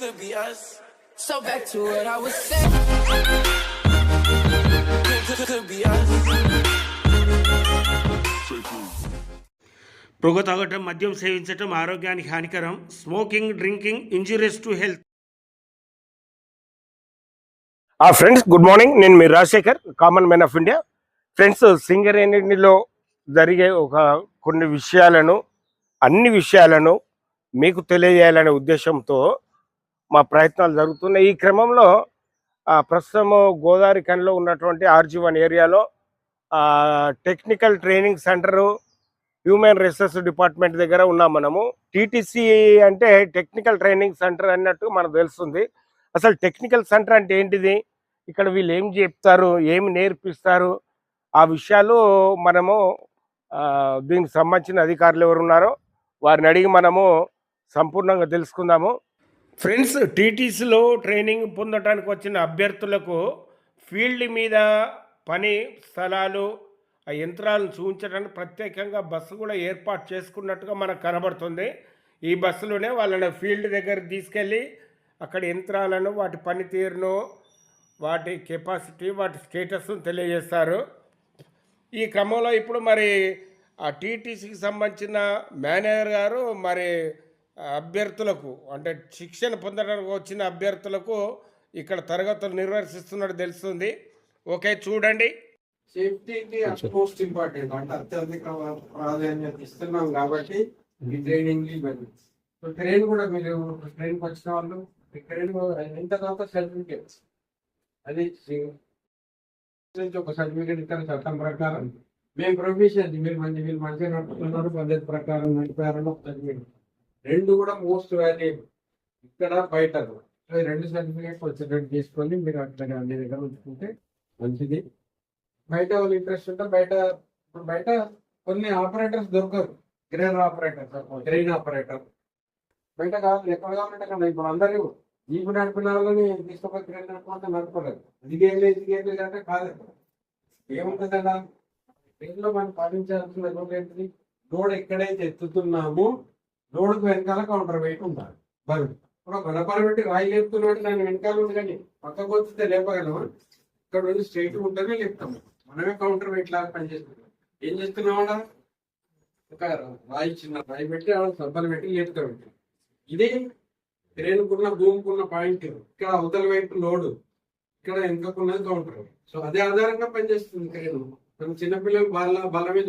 Could be us. So back to what I was saying. Could, could, could be us. పొగ తాగటం మద్యం సేవించటం ఆరోగ్యానికి హానికరం smoking drinking injurious to health ఆ ఫ్రెండ్స్ గుడ్ మార్నింగ్ నేను మీ Rajasekhar common man of India friends సింగరేణిలో జరిగే ఒక కొన్ని విషయాలను అన్ని విషయాలను మీకు తెలియజేయాలనే ఉద్దేశంతో మా ప్రయత్నాలు జరుగుతున్నాయి. ఈ క్రమంలో ప్రస్తుతం ప్రస్తుతము గోదావరి కనిలో ఉన్నటువంటి ఆర్జీ వన్ ఏరియాలో technical training centre human resource department దగ్గర ఉన్నాం మనము. టీటీసీ అంటే టెక్నికల్ ట్రైనింగ్ సెంటర్ అన్నట్టు మనకు తెలుస్తుంది. అసలు టెక్నికల్ సెంటర్ అంటే ఏంటిది? ఇక్కడ వీళ్ళు ఏం చెప్తారు? ఏమి నేర్పిస్తారు? ఆ విషయాలు మనము ఆ, దీనికి సంబంధించిన అధికారులు ఎవరున్నారో వారిని అడిగి మనము సంపూర్ణంగా తెలుసుకుందాము. ఫ్రెండ్స్ టీటీసీలో ట్రైనింగ్ పొందటానికి వచ్చిన అభ్యర్థులకు ఫీల్డ్ మీద పని స్థలాలు ఆ యంత్రాలను చూపించడానికి ప్రత్యేకంగా బస్సు కూడా ఏర్పాటు చేసుకున్నట్టుగా మనకు కనబడుతుంది. ఈ బస్సులోనే వాళ్ళని ఫీల్డ్ దగ్గర తీసుకెళ్ళి అక్కడ యంత్రాలను వాటి పనితీరును వాటి కెపాసిటీ వాటి స్టేటస్ను తెలియజేస్తారు. ఈ క్రమంలో ఇప్పుడు మరి ఆ టీటీసీకి సంబంధించిన మేనేజర్ గారు మరి అభ్యర్థులకు అంటే శిక్షణ పొందడానికి వచ్చిన అభ్యర్థులకు ఇక్కడ తరగతులు నిర్వహిస్తున్నట్టు తెలుస్తుంది. ఓకే చూడండి. సేఫ్టీకి మోస్ట్ ఇంపార్టెంట్ అంటే అత్యధిక ప్రాధాన్యత ఇస్తున్నాం కాబట్టి ఈ ట్రైనింగ్ సో ట్రైన్ కూడా మీరు ట్రైన్ వచ్చిన వాళ్ళు ట్రైన్ ఎంత తర్వాత సర్టిఫికేట్ అది నుంచి ఒక సర్టిఫికేట్ ఇస్తారు చట్టం ప్రకారం. మేము ప్రొఫెషన్ మీరు మంచి మీరు మంచిగా నడుపుతున్నారు పద్ధతి ప్రకారం నడిపారని ఒక సర్టిఫికేట్ రెండు కూడా మోస్ట్ వాల్యూ ఇక్కడ బయట సో రెండు సర్టిఫికేట్స్ వచ్చేటట్టు తీసుకొని మీరు అక్కడ అన్ని దగ్గర ఉంచుకుంటే మంచిది. బయట వాళ్ళు ఇంట్రెస్ట్ ఉంటే బయట ఇప్పుడు బయట కొన్ని ఆపరేటర్స్ దొరకరు. క్రేన్ ఆపరేటర్ క్రెయిన్ ఆపరేటర్ బయట కాదు ఎక్కడగా ఉంటే కదా ఇప్పుడు అందరూ జీపు నడిపిన వాళ్ళని తీసుకుపోయి క్రెయిన్ నడుపుకుంటే నడపలేదు అది గేమ్ ఇది లేదు అంటే కాదు. ఏముంటుంది అలా? ట్రైన్లో మనం పాటించాల్సిన రూల్ ఏంటిది? లోడ్ ఎక్కడైతే ఎత్తుతున్నామో లోడ్కు వెనకాల కౌంటర్ వెయిట్ ఉండాలి. బరువు. ఇప్పుడు ఒక పెట్టి రాయి లేపుతున్నాడు దాని వెనకాల ఉంది కానీ పక్కకు వస్తే లేపగలమా? ఇక్కడ నుండి స్ట్రైట్ ఉంటేనే లేపుతాము మనమే కౌంటర్ వెయిట్ లాగా పనిచేస్తున్నాం. ఏం చేస్తున్నామా ఒక రాయి చిన్న రాయి పెట్టి ఆడ సబ్బలు పెట్టి లేపుతాం. ఇది ట్రైన్కున్న భూమికున్న పాయింట్ ఇక్కడ అవతల వైపు లోడు. ఇక్కడ వెనుకకున్నది కౌంటర్ సో అదే ఆధారంగా పనిచేస్తుంది ట్రైన్ మన చిన్నపిల్లలు బల బల మీద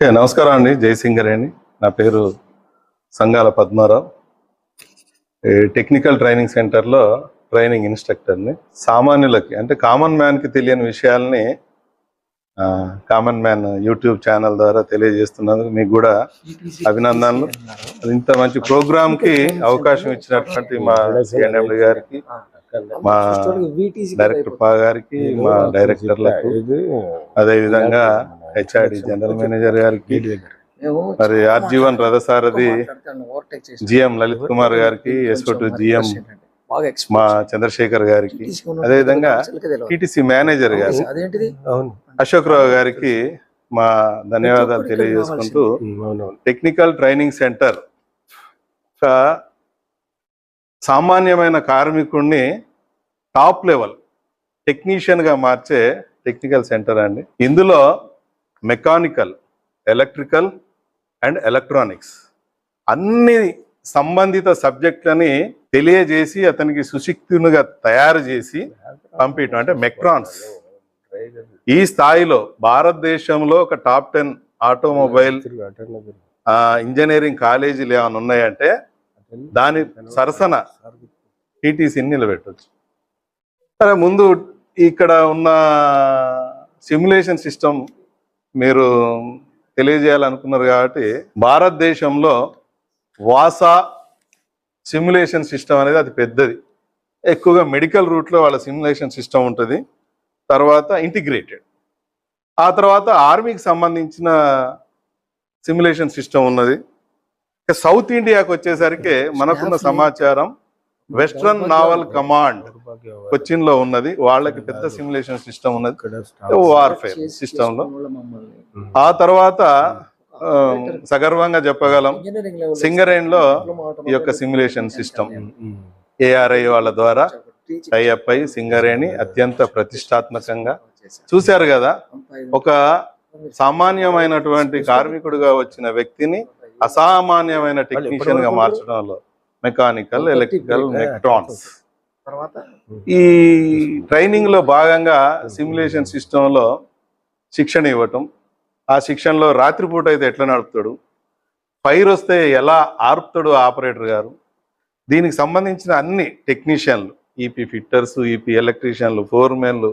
నమస్కారం అండి. జయసింగరేణి. నా పేరు సంగాల పద్మారావు. ఈ టెక్నికల్ ట్రైనింగ్ సెంటర్లో ట్రైనింగ్ ఇన్స్ట్రక్టర్ని. సామాన్యులకి అంటే కామన్ మ్యాన్కి తెలియని విషయాల్ని కామన్ మ్యాన్ యూట్యూబ్ ఛానల్ ద్వారా తెలియజేస్తున్నందుకు మీకు కూడా అభినందనలు. ఇంత మంచి ప్రోగ్రామ్కి అవకాశం ఇచ్చినటువంటి మా సిఎన్ఎండి గారికి మా డైరెక్టర్ పా గారికి మా డైరెక్టర్లకు అదేవిధంగా హెచ్ఆర్డి జనరల్ మేనేజర్ గారికి మరి ఆర్జీవన్ రథసారథి జిఎం లలిత్ కుమార్ గారికి జిఎం మా చంద్రశేఖర్ గారికి. అదేవిధంగా టిటిసి మేనేజర్ గారు. అశోక్ రావు గారికి మా ధన్యవాదాలు తెలియజేసుకుంటూ టెక్నికల్ ట్రైనింగ్ సెంటర్ సామాన్యమైన కార్మికుడిని టాప్ లెవెల్ టెక్నీషియన్గా మార్చే టెక్నికల్ సెంటర్ అండి. ఇందులో మెకానికల్ ఎలక్ట్రికల్ అండ్ ఎలక్ట్రానిక్స్. అన్ని సంబంధిత సబ్జెక్టులని తెలియజేసి అతనికి సుశిక్తునిగా తయారు చేసి పంపించడం అంటే మెక్ట్రాన్స్ ఈ స్థాయిలో భారతదేశంలో ఒక టాప్ టెన్ ఆటోమొబైల్ ఇంజనీరింగ్ కాలేజీలు ఏమైనా ఉన్నాయంటే దాని సరసన టీటీసీని నిలబెట్టవచ్చు సరే ముందు ఇక్కడ ఉన్న సిమ్యులేషన్ సిస్టమ్ మీరు తెలియజేయాలనుకున్నారు కాబట్టి భారతదేశంలో వాసా సిమ్యులేషన్ సిస్టమ్ అనేది అది పెద్దది. ఎక్కువగా మెడికల్ రూట్లో వాళ్ళ సిమ్యులేషన్ సిస్టమ్ ఉంటుంది. తర్వాత ఇంటిగ్రేటెడ్. ఆ తర్వాత ఆర్మీకి సంబంధించిన సిమ్యులేషన్ సిస్టమ్ ఉన్నది. సౌత్ ఇండియాకి వచ్చేసరికి మనకున్న సమాచారం వెస్ట్రన్ నావల్ కమాండ్ కొచ్చిన్లో ఉన్నది. వాళ్ళకి పెద్ద సిమ్యులేషన్ సిస్టమ్ ఉన్నది. వార్ఫేర్ సిస్టమ్లో ఆ తర్వాత సగర్వంగా చెప్పగలం. సింగరేణ్లో ఈ యొక్క సిమ్యులేషన్ సిస్టమ్ ఏఆర్ఐ వాళ్ళ ద్వారా టైఅప్ అయి సింగరేణి అత్యంత ప్రతిష్టాత్మకంగా చూశారు కదా? ఒక సామాన్యమైనటువంటి కార్మికుడిగా వచ్చిన వ్యక్తిని అసామాన్యమైన టెక్నీషియన్గా మార్చడంలో. మెకానికల్ ఎలక్ట్రికల్ మెక్ట్రాన్స్ తర్వాత? ఈ ట్రైనింగ్లో భాగంగా సిమ్యులేషన్ సిస్టమ్లో శిక్షణ ఇవ్వటం ఆ శిక్షణలో రాత్రిపూట అయితే ఎట్లా నడుపుతాడు ఫైర్ వస్తే ఎలా ఆర్పుతాడు ఆపరేటర్ గారు దీనికి సంబంధించిన అన్ని టెక్నీషియన్లు ఈపీ ఫిట్టర్స్ ఈపీ ఎలక్ట్రీషియన్లు ఫోర్మెన్లు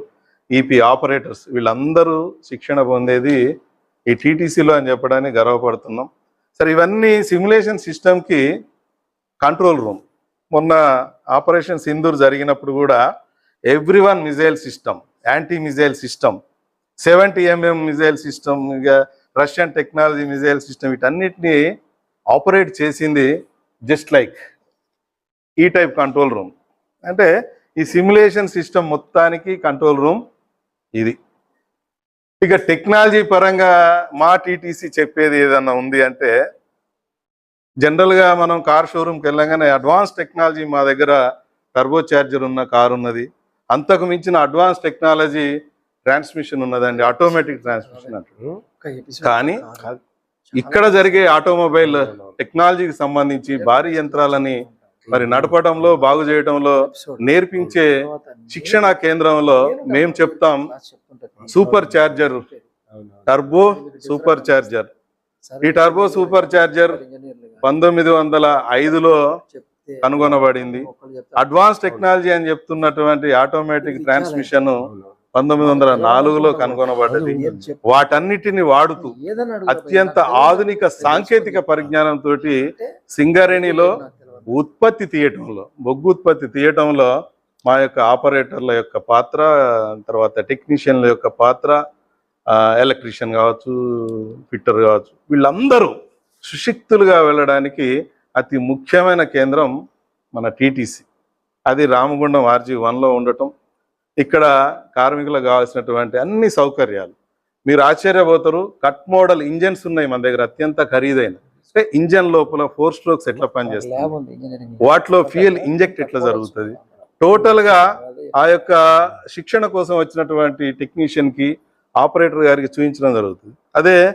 ఈపీ ఆపరేటర్స్ వీళ్ళందరూ శిక్షణ పొందేది ఈ టీటీసీలో అని చెప్పడానికి గర్వపడుతున్నాం. సరే ఇవన్నీ సిమ్యులేషన్ సిస్టమ్కి కంట్రోల్ రూమ్. మొన్న ఆపరేషన్ సింధూర్ జరిగినప్పుడు కూడా every one missile system anti missile system seventy MM missile system ఇక రష్యన్ టెక్నాలజీ మిజైల్ సిస్టమ్ వీటన్నిటిని ఆపరేట్ చేసింది జస్ట్ లైక్ ఈ టైప్ కంట్రోల్ రూమ్. అంటే ఈ సిమ్యులేషన్ సిస్టమ్ మొత్తానికి కంట్రోల్ రూమ్ ఇది. ఇక టెక్నాలజీ పరంగా మా టీటీసీ చెప్పేది ఏదన్నా ఉంది అంటే జనరల్గా మనం కార్ షోరూమ్కి వెళ్ళగానే అడ్వాన్స్ టెక్నాలజీ మా దగ్గర టర్బో చార్జర్ ఉన్న కార్ ఉన్నది. అంతకు మించిన అడ్వాన్స్ టెక్నాలజీ ట్రాన్స్మిషన్ ఉన్నదండి ఆటోమేటిక్ ట్రాన్స్మిషన్ అంటారు కానీ ఇక్కడ జరిగే ఆటోమొబైల్ టెక్నాలజీకి సంబంధించి భారీ యంత్రాలని మరి నడపడంలో బాగు చేయడంలో నేర్పించే శిక్షణా కేంద్రంలో మేము చెప్తాం supercharger turbo super charger ఈ టర్బో సూపర్ చార్జర్ పంతొమ్మిది వందల ఐదులో కనుగొనబడింది. అడ్వాన్స్ టెక్నాలజీ అని చెప్తున్నటువంటి ఆటోమేటిక్ ట్రాన్స్మిషన్ పంతొమ్మిది వందల నాలుగులో కనుగొనబడ్డది. వాటన్నిటిని వాడుతూ అత్యంత ఆధునిక సాంకేతిక పరిజ్ఞానంతో సింగరేణిలో ఉత్పత్తి తీయటంలో బొగ్గు ఉత్పత్తి తీయటంలో మా యొక్క ఆపరేటర్ల యొక్క పాత్ర తర్వాత టెక్నీషియన్ల యొక్క పాత్ర ఎలక్ట్రీషియన్ కావచ్చు ఫిట్టర్ కావచ్చు వీళ్ళందరూ సుశిక్తులుగా వెళ్ళడానికి అతి ముఖ్యమైన కేంద్రం మన టీటీసీ. అది రామగుండం ఆర్జీ వన్లో ఉండటం ఇక్కడ కార్మికులకు కావాల్సినటువంటి అన్ని సౌకర్యాలు. మీరు ఆశ్చర్యపోతారు కట్ మోడల్ ఇంజన్స్ ఉన్నాయి మన దగ్గర అత్యంత ఖరీదైన. అంటే ఇంజన్ లోపల ఫోర్ స్ట్రోక్స్ ఎట్లా పనిచేస్తాయి వాటిలో ఫ్యూయల్ ఇంజెక్ట్ ఎట్లా జరుగుతుంది? టోటల్గా ఆ యొక్క శిక్షణ కోసం వచ్చినటువంటి టెక్నీషియన్కి ఆపరేటర్ గారికి చూపించడం జరుగుతుంది. అదే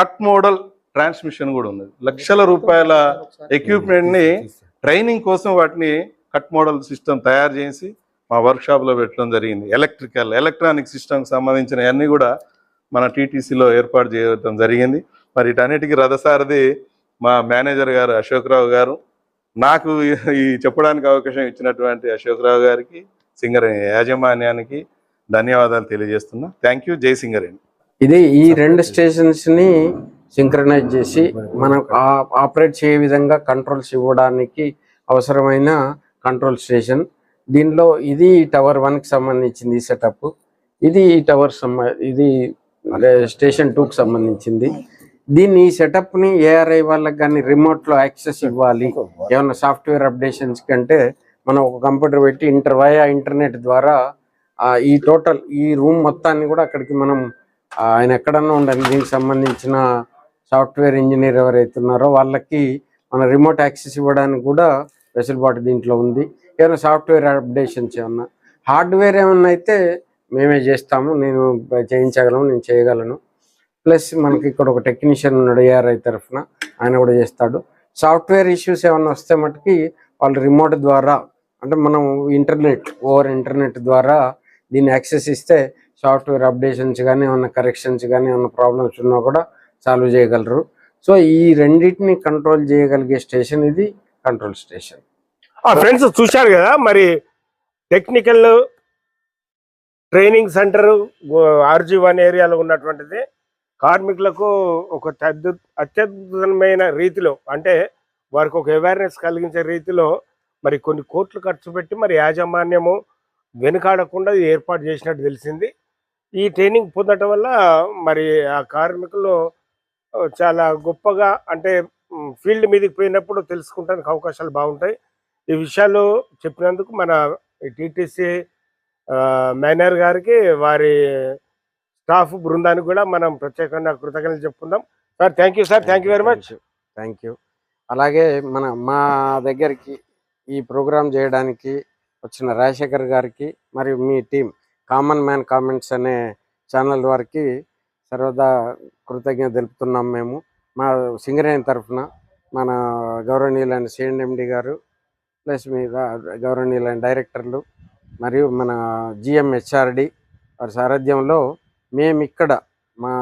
కట్ మోడల్ ట్రాన్స్మిషన్ కూడా ఉన్నది. లక్షల రూపాయల ఎక్విప్మెంట్ని ట్రైనింగ్ కోసం వాటిని కట్ మోడల్ సిస్టమ్ తయారు చేసి మా వర్క్షాప్లో పెట్టడం జరిగింది. ఎలక్ట్రికల్ ఎలక్ట్రానిక్ సిస్టమ్ సంబంధించిన అన్ని కూడా మన టీటీసీలో ఏర్పాటు చేయడం జరిగింది. మరి వీటన్నిటికీ రథసారథి మా మేనేజర్ గారు అశోక్ రావు గారు. నాకు ఈ- ఈ చెప్పడానికి అవకాశం ఇచ్చినటువంటి అశోక్ రావు గారికి సింగర్ యాజమాన్యానికి ధన్యవాదాలు తెలియజేస్తున్నా. థ్యాంక్ యూ జై సింగరేణి. ఇది ఈ రెండు స్టేషన్స్ని సింక్రనైజ్ చేసి మనం ఆపరేట్ చేయే విధంగా కంట్రోల్స్ ఇవ్వడానికి అవసరమైన కంట్రోల్ స్టేషన్. దీనిలో ఇది టవర్ వన్కి సంబంధించింది సెటప్. ఇది ఈ టవర్ ఇది స్టేషన్ టూ కి సంబంధించింది. దీన్ని ఈ సెటప్ని ఏఆర్ఐ వాళ్ళకి కానీ రిమోట్లో యాక్సెస్ ఇవ్వాలి. ఏమైనా సాఫ్ట్వేర్ అప్డేషన్స్ కంటే మనం ఒక కంప్యూటర్ పెట్టి ఇంటర్ వయా ఇంటర్నెట్ ద్వారా ఈ టోటల్ ఈ రూమ్ మొత్తాన్ని కూడా అక్కడికి మనం ఆయన ఎక్కడన్నా ఉండాలి. దీనికి సంబంధించిన సాఫ్ట్వేర్ ఇంజనీర్ ఎవరైతే ఉన్నారో వాళ్ళకి మన రిమోట్ యాక్సెస్ ఇవ్వడానికి కూడా వెసులుబాటు దీంట్లో ఉంది. ఏమైనా సాఫ్ట్వేర్ అప్డేషన్స్ ఏమన్నా? హార్డ్వేర్ ఏమన్నా అయితే మేమే చేస్తాము. నేను చేయించగలను నేను చేయగలను. ప్లస్ మనకి ఇక్కడ ఒక టెక్నీషియన్ ఉన్నాడు ఏఆర్ఐ తరఫున. ఆయన కూడా చేస్తాడు. సాఫ్ట్వేర్ ఇష్యూస్ ఏమన్నా వస్తే మటుకి వాళ్ళు రిమోట్ ద్వారా అంటే మనం ఇంటర్నెట్ ఓవర్ ఇంటర్నెట్ ద్వారా దీన్ని యాక్సెస్ ఇస్తే సాఫ్ట్వేర్ అప్డేషన్స్ కానీ ఉన్న కరెక్షన్స్ కానీ ఉన్న ప్రాబ్లమ్స్ ఉన్నా కూడా సాల్వ్ చేయగలరు. సో ఈ రెండింటిని కంట్రోల్ చేయగలిగే స్టేషన్ ఇది కంట్రోల్ స్టేషన్. ఆ ఫ్రెండ్స్ చూశారు కదా మరి technical training centre RG one ఏరియాలో ఉన్నటువంటిది. కార్మికులకు ఒక అద్భు అత్యద్భుతమైన రీతిలో అంటే వారికి ఒక అవేర్నెస్ కలిగించే రీతిలో మరి కొన్ని కోట్లు ఖర్చు పెట్టి మరి యాజమాన్యము వెనుకాడకుండా ఏర్పాటు చేసినట్టు తెలిసింది. ఈ ట్రైనింగ్ పొందటం వల్ల మరి ఆ కార్మికులు చాలా గొప్పగా అంటే ఫీల్డ్ మీదకి పోయినప్పుడు తెలుసుకుంటానికి అవకాశాలు బాగుంటాయి. ఈ విషయాలు చెప్పినందుకు మన టీటీసీ మేనేజర్ గారికి వారి స్టాఫ్ బృందానికి కూడా మనం ప్రత్యేకంగా కృతజ్ఞతలు చెప్పుకుందాం. Sir thank you sir. Thank you very much thank you అలాగే మన మా దగ్గరికి ఈ ప్రోగ్రాం చేయడానికి వచ్చిన రాజశేఖర్ గారికి మరియు మీ టీం కామన్ మ్యాన్ కామెంట్స్ అనే ఛానల్ వారికి సర్వదా కృతజ్ఞత తెలుపుతున్నాం మేము. మా సింగరేణి తరఫున మన గౌరవనీయులైన సిఎండి గారు ప్లస్ మీద గౌరవనీయులైన డైరెక్టర్లు మరియు మన జిఎంహెచ్ఆర్డి వారి సారథ్యంలో మేము ఇక్కడ మా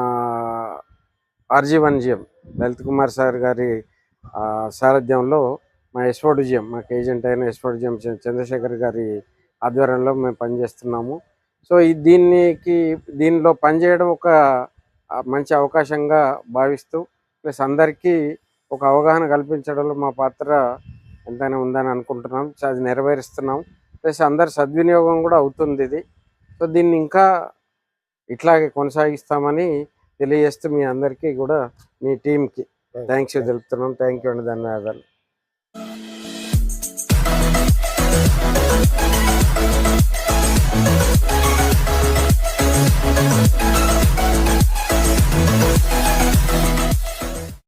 RG one GM Lalit Kumar sir గారి సారథ్యంలో మా జిఎం మాకు ఏజెంట్ అయిన జిఎం చంద్రశేఖర్ గారి ఆధ్వర్యంలో మేము పనిచేస్తున్నాము. సో ఈ దీనికి దీనిలో పనిచేయడం ఒక మంచి అవకాశంగా భావిస్తూ ప్లస్ అందరికీ ఒక అవగాహన కల్పించడంలో మా పాత్ర ఎంతైనా ఉందని అనుకుంటున్నాం. సో అది నెరవేరుస్తున్నాం. ప్లస్ అందరి సద్వినియోగం కూడా అవుతుంది ఇది. సో దీన్ని ఇంకా ఇట్లాగే కొనసాగిస్తామని తెలియజేస్తూ మీ అందరికీ కూడా మీ టీంకి థ్యాంక్స్ తెలుపుతున్నాం. థ్యాంక్ యూ అండి. ధన్యవాదాలు.